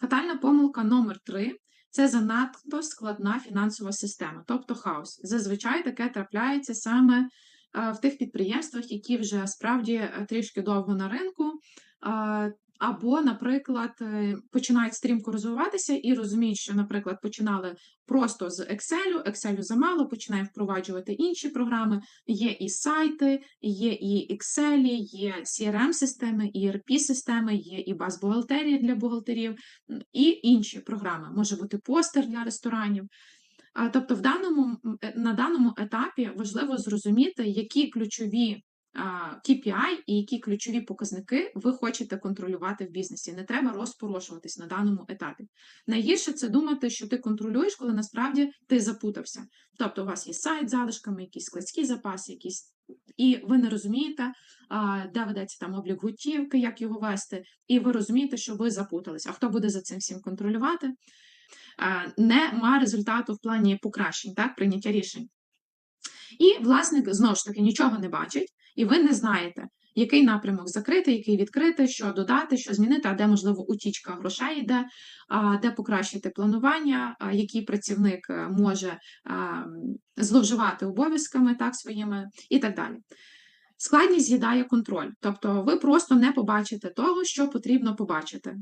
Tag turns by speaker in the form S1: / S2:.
S1: Фатальна помилка номер 3 це занадто складна фінансова система, тобто хаос. Зазвичай таке трапляється саме е, в тих підприємствах, які вже справді е, трішки довго на ринку, або, наприклад, е, починають стрімко розвиватися і розуміють, що, наприклад, починали просто з Excel, Excel замало, починаємо впроваджувати інші програми. Є і сайти, є і Excel, є CRM-системи, і ERP-системи, є і баз бухгалтерії для бухгалтерів, і інші програми. Може бути постер для ресторанів. Тобто, в даному, е, на даному етапі важливо зрозуміти, які ключові KPI і які ключові показники ви хочете контролювати в бізнесі. Не треба розпорошуватись на даному етапі. Найгірше це думати, що ти контролюєш, коли насправді ти запутався. Тобто, у вас є сайт з залишками, якісь складські запаси, якісь. І ви не розумієте, де ведеться там облік готівки, як його вести, і ви розумієте, що ви запутались. А хто буде за цим всім контролювати? Нема результату в плані покращень, так, прийняття рішень. І власник знову ж таки нічого не бачить, і ви не знаєте, який напрямок закрити, який відкрити, що додати, що змінити, а де, можливо, утічка грошей йде, де покращити планування, який працівник е, може зловживати обов'язками так, своїми і так далі. Складність з'їдає контроль, тобто ви просто не побачите того, що потрібно побачити.